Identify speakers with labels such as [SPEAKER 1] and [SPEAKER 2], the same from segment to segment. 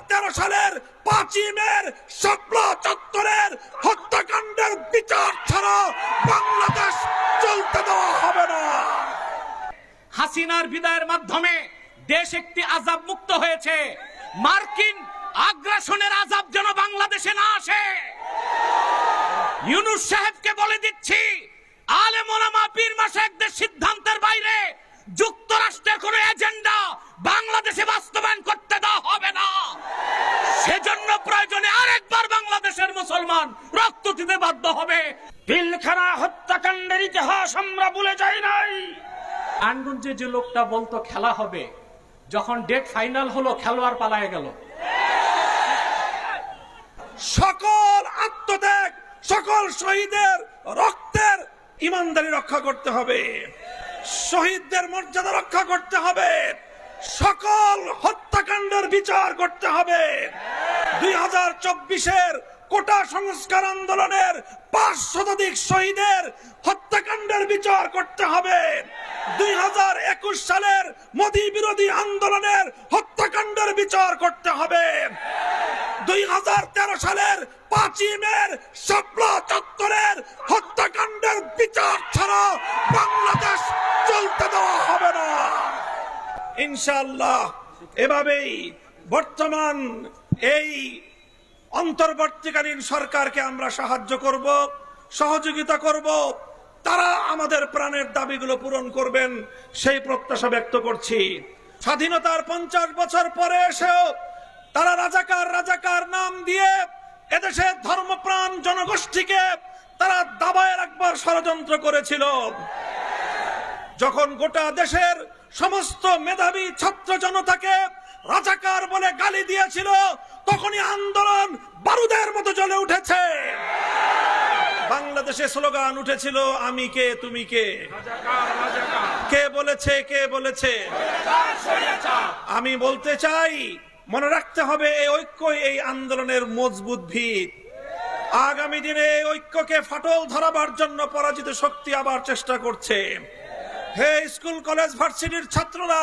[SPEAKER 1] সালের পাঁচই শাপলা চত্বরের হত্যাকাণ্ডের বিচার ছাড়া বাংলাদেশ চলতে দেওয়া হবে না।
[SPEAKER 2] হাসিনার বিদায়ের মাধ্যমে দেশ একটি আজাব মুক্ত হয়েছে। মার্কিন আগ্রাসনের আজাব যেন বাংলাদেশে না আসে। ইউনুস সাহেবকে বলে দিচ্ছি আলে মোলামা পীর মাসায়েকদের সিদ্ধান্তের বাইরে যে লোকটা বলতো খেলা হবে, যখন ডেট ফাইনাল হলো, খেলোয়াড় পালায় গেল।
[SPEAKER 1] সকল আত্মত্যাগ, সকল শহীদের রক্তের ইমানদারি রক্ষা করতে হবে। শহীদদের মর্যাদা রক্ষা করতে হবে। সকল হত্যাকাণ্ডের বিচার করতে হবে। দুই হাজার চব্বিশের কোটা সংস্কার আন্দোলনের পাঁচ শতাধিক শহীদের হত্যাকাণ্ডের বিচার করতে হবে। দুই হাজার একুশ সালের মোদী আন্দোলনের হত্যাকাণ্ডের বিচার করতে হবে। দুই হাজার তেরো সালের পাঁচই মের চত্বরের হত্যাকাণ্ডের বিচার ছাড়া বাংলাদেশ চলতে দেওয়া হবে না। ইনশাআল্লাহ, এভাবেই বর্তমান এই অন্তর্বর্তীকালীন সরকারকে আমরা সাহায্য করব, সহযোগিতা করব। তারা আমাদের প্রাণের দাবিগুলো পূরণ করবেন, সেই প্রত্যাশা ব্যক্ত করছি। স্বাধীনতার পঞ্চাশ বছর পরে এসেও তারা রাজাকার রাজাকার নাম দিয়ে এদেশের ধর্মপ্রাণ জনগোষ্ঠীকে তারা দাবায় রাখবার ষড়যন্ত্র করেছিল। যখন গোটা দেশের সমস্ত মেধাবী ছাত্র জনতাকে রাজাকার বলে গালি দিয়েছিল তখনই আন্দোলন বারুদের মতো জ্বলে উঠেছে। বাংলাদেশে স্লোগান উঠেছিল আমি কে তুমি কে? কে বলেছে কে বলেছে? আমি বলতে চাই মনে রাখতে হবে এই ঐক্যই এই আন্দোলনের মজবুত ভিত। আগামী দিনে এই ঐক্যকে ফাটল ধরাবার জন্য পরাজিত শক্তি আবার চেষ্টা করছে। হে স্কুল কলেজ ভার্সিটির ছাত্ররা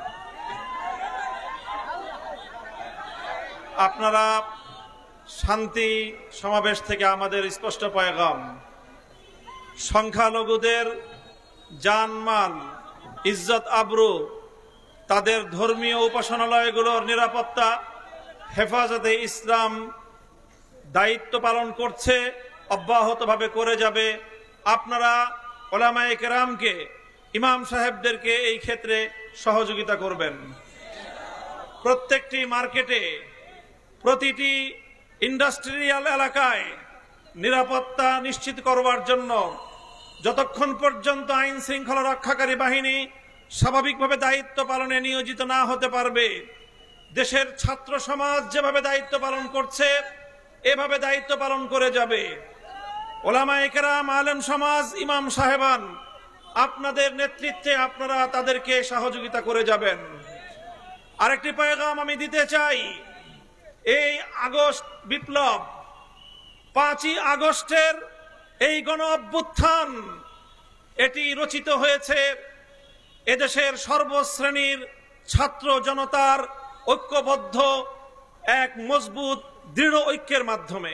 [SPEAKER 1] আপনারা শান্তি সমাবেশ থেকে আমাদের স্পষ্ট পয়গাম। সংখ্যালঘুদের জানমাল, ইজ্জত আবরু, তাদের ধর্মীয় উপাসনালয়গুলোর নিরাপত্তা, হেফাজতে ইসলাম দায়িত্ব পালন করছে, অব্যাহতভাবে করে যাবে। আপনারা ওলামায়ে কেরামকে, ইমাম সাহেবদেরকে এই ক্ষেত্রে সহযোগিতা করবেন। প্রত্যেকটি মার্কেটে প্রতিটি ইন্ডাস্ট্রিয়াল এলাকায় নিরাপত্তা নিশ্চিত করবার জন্য যতক্ষণ পর্যন্ত আইন শৃঙ্খলা রক্ষাকারী বাহিনী স্বাভাবিকভাবে দায়িত্ব পালনে নিয়োজিত না হতে পারবে, দেশের ছাত্র সমাজ যেভাবে দায়িত্ব পালন করছে, এভাবে দায়িত্ব পালন করে যাবে। ওলামা একরাম আলেম সমাজ, ইমাম সাহেবান, আপনাদের নেতৃত্বে আপনারা তাদেরকে সহযোগিতা করে যাবেন। আরেকটি পয়গাম আমি দিতে চাই এই আগস্ট বিপ্লব, পাঁচই আগস্টের এই গণ অভ্যুত্থান এটি রচিত হয়েছে এদেশের সর্বশ্রেণীর ছাত্র জনতার ঐক্যবদ্ধ, এক মজবুত, দৃঢ় ঐক্যের মাধ্যমে।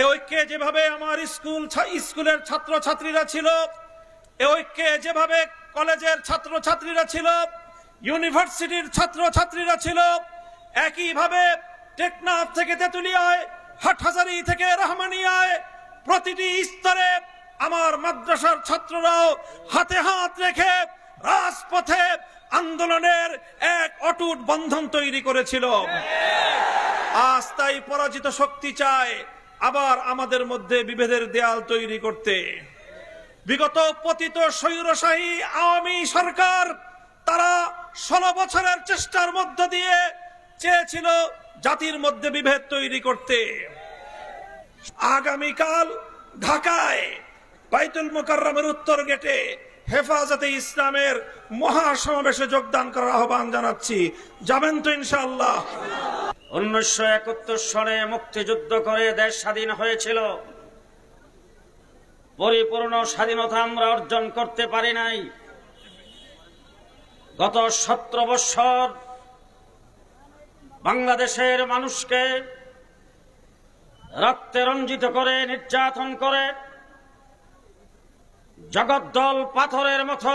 [SPEAKER 1] এ ঐক্যে যেভাবে আমার স্কুল স্কুলের ছাত্র ছাত্রীরা ছিল, এ ঐক্যে যেভাবে কলেজের ছাত্র ছাত্রীরা ছিল, ইউনিভার্সিটির ছাত্র ছাত্রীরা ছিল একইভাবে টেকনাফ থেকে তেতুলিয়ায়, হাটহাজারি থেকে রহমানিয়ায় প্রতিটি স্তরে আমার মাদ্রাসার ছাত্ররাও হাতে হাত রেখে রাজপথে আন্দোলনের এক অটুট বন্ধন তৈরি করেছিল। আজ তাই পরাজিত শক্তি চায় আবার আমাদের মধ্যে বিভেদের দেয়াল তৈরি করতে। বিগত পতিত স্বৈরশাহী আওয়ামী সরকার তারা ষোলো বছরের চেষ্টার মধ্য দিয়ে চেয়েছিল জাতির মধ্যে বিভেদ তৈরি করতে। আগামীকাল ঢাকায় বাইতুল মোকাররমের উত্তর গেটে হেফাজতে ইসলামের মহাসমাবেশে যোগদান করার আহ্বান জানাচ্ছি। যাবেন তো ইনশাআল্লাহ।
[SPEAKER 3] উনিশশো একাত্তর সনে মুক্তিযুদ্ধ করে দেশ স্বাধীন হয়েছিল। পরিপূর্ণ স্বাধীনতা আমরা অর্জন করতে পারি নাই। গত সতেরো বৎসর বাংলাদেশের মানুষকে রক্তে রঞ্জিত করে, নির্যাতন করে, জগদ্দল পাথরের মতো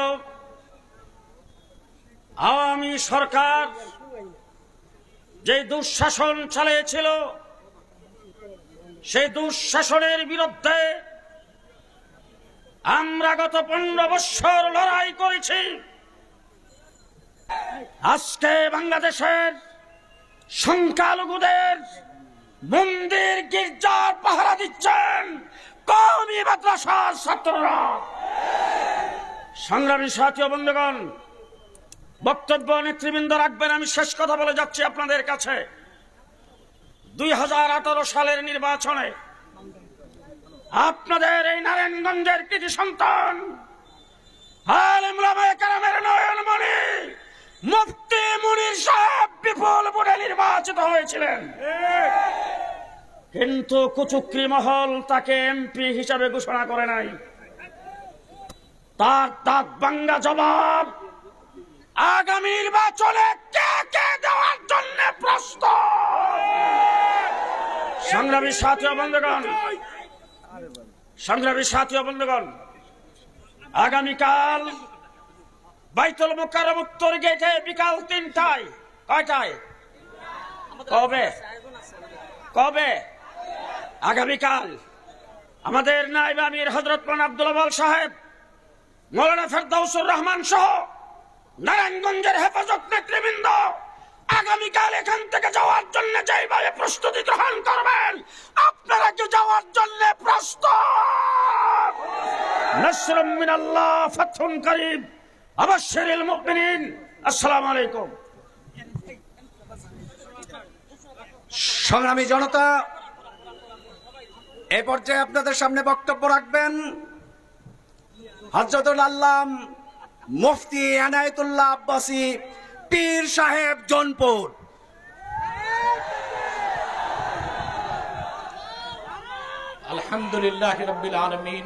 [SPEAKER 3] আওয়ামী সরকার যে দুঃশাসন চালিয়েছিল, সেই দুঃশাসনের বিরুদ্ধে আমরা গত পনেরো বৎসর লড়াই করেছি। আজকে বাংলাদেশের সংখ্যালঘুদের মন্দির গির্জার পাহারা দিচ্ছেন কওমি মাদ্রাসার ছাত্ররা। সংগ্রামী সাথী বন্ধুগণ, বক্তব্য নেতৃবৃন্দ রাখবেন, আমি শেষ কথা বলে যাচ্ছি আপনাদের কাছে। দুই হাজার আঠারো সালের নির্বাচনে আপনাদের এই নারায়ণগঞ্জের কৃতি সন্তান, আলেম ওলামায়ে কেরামের নয়নমণি। মুফতি মুনির সাহেব বিপুল ভোটে নির্বাচিত হয়েছিলেন। কিন্তু কুচুক্রি মহল তাকে এমপি হিসাবে ঘোষণা করে নাই। তার দাঁত বাঙ্গা জবাব, আগামী নির্বাচনে কে কে দেওয়ার জন্য প্রস্তুত? সংগ্রামী সাথী ও বন্ধুগণ, সংগ্রামী সাথী বন্ধুগণ, আগামীকাল বাইতুল মুকাররম উত্তর গেটে বিকাল তিনটায়। কয়টায়? কবে? কবে? আগামীকাল। আমাদের নাইব আমির হজরত মান আব্দুল আবাল সাহেব মৌলানা ফেরদাউসুর রহমান সহ নারায়ণগঞ্জের হেফাজত নেতৃবৃন্দ আগামীকাল এখান থেকে যাওয়ার জন্য যেভাবে প্রস্তুতি গ্রহণ করবেন আপনারা কি যাওয়ার জন্য প্রস্তুত? নসরুম মিনাল্লাহ ফাতহুন শেরিল আসসালামু আলাইকুম।
[SPEAKER 4] সংগ্রামী জনতা এ পর্যায়ে আপনাদের সামনে বক্তব্য রাখবেন হজরতুল আল্লাম মুফতি এনায়তুল্লাহ আব্বাসী পীর সাহেব জনপুর।
[SPEAKER 5] আলহামদুলিল্লাহ রবিল আলমিন।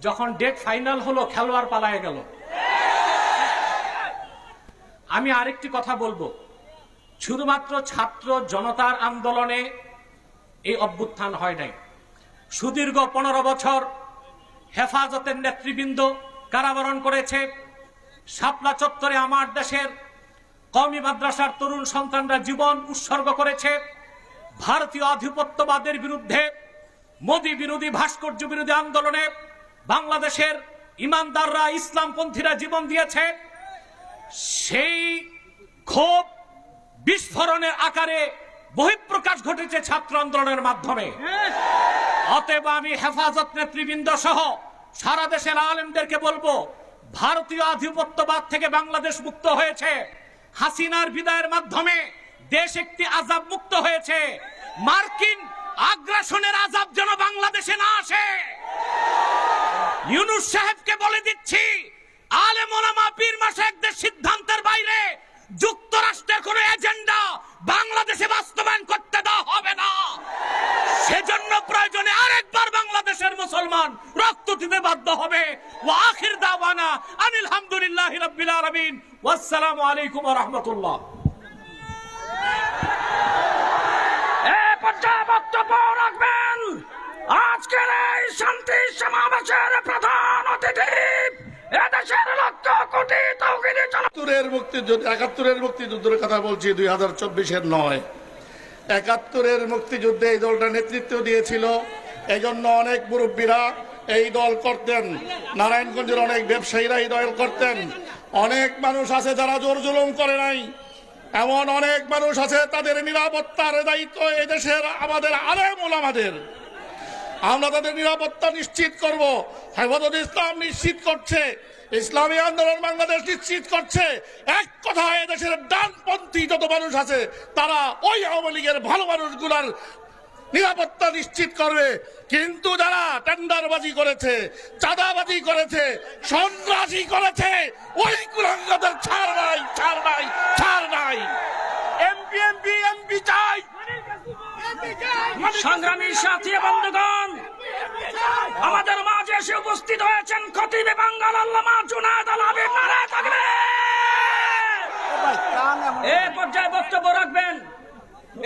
[SPEAKER 5] যখন ডেট ফাইনাল হলো, খেলোয়াড় পালায় গেল। আমি আরেকটি কথা বলব। শুধুমাত্র ছাত্র জনতার আন্দোলনে এই অভ্যুত্থান হয় নাই। সুদীর্ঘ পনেরো বছর হেফাজতের নেতৃবৃন্দ কারাবরণ করেছে। শাপলা চত্বরে আমার দেশের কওমি মাদ্রাসার তরুণ সন্তানরা জীবন উৎসর্গ করেছে। ভারতীয় আধিপত্যবাদের বিরুদ্ধে মোদী বিরোধী, ভাস্কর্য বিরোধী আন্দোলনে বাংলাদেশের ইমানদাররা ইসলামপন্থীরা জীবন দিয়েছে, সেই ক্ষোভ বিস্ফোরণের আকারে বহিঃপ্রকাশ ঘটেছে ছাত্র আন্দোলনের মাধ্যমে। অতএব আমি হেফাজত নেতৃবৃন্দ সহ সারা দেশের আলেমদেরকে বলব, ভারতীয় আধিপত্যবাদ থেকে বাংলাদেশ মুক্ত হয়েছে। হাসিনার বিদায়ের মাধ্যমে দেশ একটি আজাব মুক্ত হয়েছে। মার্কিন আগ্রাসনের আজাব যেন বাংলাদেশে না আসে। ইউনুস সাহেবকে বলে দিচ্ছি আলে সিদ্ধান্তের বাইরে যুক্তরাষ্ট্রের কোন এজেন্ডা বাংলাদেশে বাস্তবায়ন করতে দেওয়া হবে না। সেজন্য প্রয়োজনে আরেকবার বাংলাদেশের মুসলমান রক্ত দিতে বাধ্য হবে। ও দাওয়ানা আনিল হামদুলিল্লাহ আলামিন। ওয়াসসালামু আলাইকুম ওয়া রাহমাতুল্লাহ।
[SPEAKER 3] এ বক্তব্য রাখবেন আজকের এই শান্তি সমাবেশের প্রধান অতিথি এদেশের লক্ষ কোটি তৌহিদি জন
[SPEAKER 6] একাত্তরের মুক্তিযুদ্ধ একাত্তরের মুক্তিযুদ্ধের কথা বলছি, দুই হাজার চব্বিশের নয়। একাত্তরের মুক্তিযুদ্ধে এই দলটা নেতৃত্ব দিয়েছিল। এই জন্য অনেক মুরব্বীরা এই দল করতেন। নারায়ণগঞ্জের অনেক ব্যবসায়ীরা এই দল করতেন। অনেক মানুষ আছে যারা জোর জুলুম করে নাই। এমন অনেক মানুষ আছে তাদের নিরাপত্তার দায়িত্ব এদেশের আমাদের আলেম ওলামাদের আমরা তাদের নিরাপত্তা নিশ্চিত করব। হেফাজত ইসলাম নিশ্চিত করছে। ইসলামী আন্দোলন বাংলাদেশ নিশ্চিত করছে। এক কথায় দেশের ডানপন্থী যত মানুষ আছে, তারা ওই আওয়ামী লীগের ভালো মানুষগুলার নিরাপত্তা নিশ্চিত করবে। কিন্তু যারা টেন্ডারবাজি করেছে, চাঁদাবাজি করেছে, সন্ত্রাসী করেছে, ওই কুলাঙ্গাদের ছাড় নাই ছাড় নাই ছাড় নাই।
[SPEAKER 3] এমপি এমপি এমপি চাই। সংগ্রামী সাথী বন্ধুগণ আমাদের মাঝে এসে উপস্থিত হয়েছেন খতিবে বাঙ্গাল আল্লামা জুনায়দ আল হাবিব নারায় থাকবে। এ পর্যায়ে বক্তব্য রাখবেন।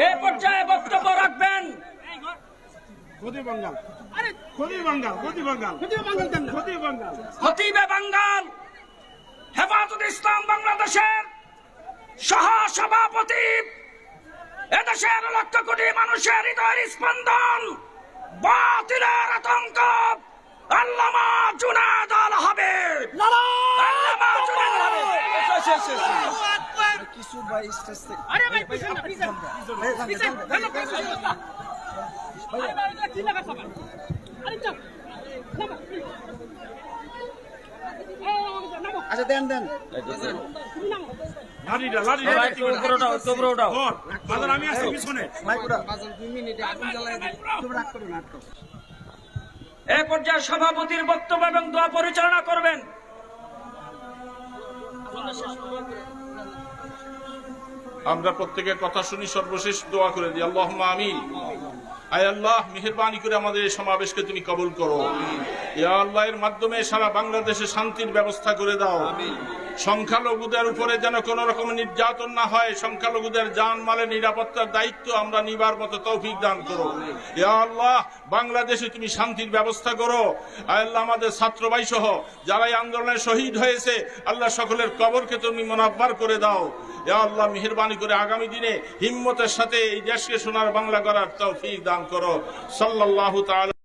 [SPEAKER 3] এ পর্যায়ে বক্তব্য রাখবেন।
[SPEAKER 4] খোদি বাঙ্গাল। খোদি বাঙ্গাল খোদি বাঙ্গাল। খোদি বাঙ্গাল
[SPEAKER 3] খতিবে বাঙ্গাল। হেফাজত ইসলাম বাংলাদেশের সহ সভাপতি এদেশের লক্ষ কোটি মানুষের হৃদয়ের স্পন্দন। বাতিলের আতঙ্ক। আল্লামা জুনাদ আল হবে আল্লামা জুনাদ আল হাবিব।
[SPEAKER 7] আচ্ছা দেন দেন।
[SPEAKER 4] বাজার আমি আছি পিছনে।
[SPEAKER 3] পর্যায়ে সভাপতির বক্তব্য এবং দোয়া পরিচালনা করবেন।
[SPEAKER 8] আমরা প্রত্যেকের কথা শুনি সর্বশেষ দোয়া করে দিই। আল্লাহ আমিন। আয় আল্লাহ মেহরবানি করে আমাদের এই সমাবেশকে তুমি কবুল করো। ইয়া আল্লাহ এর মাধ্যমে সারা বাংলাদেশে শান্তির ব্যবস্থা করে দাও। সংখ্যালঘুদের উপরে যেন কোন রকম নির্যাতন না হয়, সংখ্যালঘুদের জান মালের নিরাপত্তার দায়িত্ব আমরা নিবার মতো তৌফিক দান করো। আল্লাহ, বাংলাদেশে তুমি শান্তির ব্যবস্থা করো। আল্লাহ, আমাদের ছাত্র ভাই সহ যারা এই আন্দোলনে শহীদ হয়েছে, আল্লাহ সকলের কবরকে তুমি মনাব্বার করে দাও। আল্লাহ, মেহরবানি করে আগামী দিনে হিম্মতের সাথে এই দেশকে সোনার বাংলা করার তৌফিক দান করো। সাল্লাল্লাহু তাআলা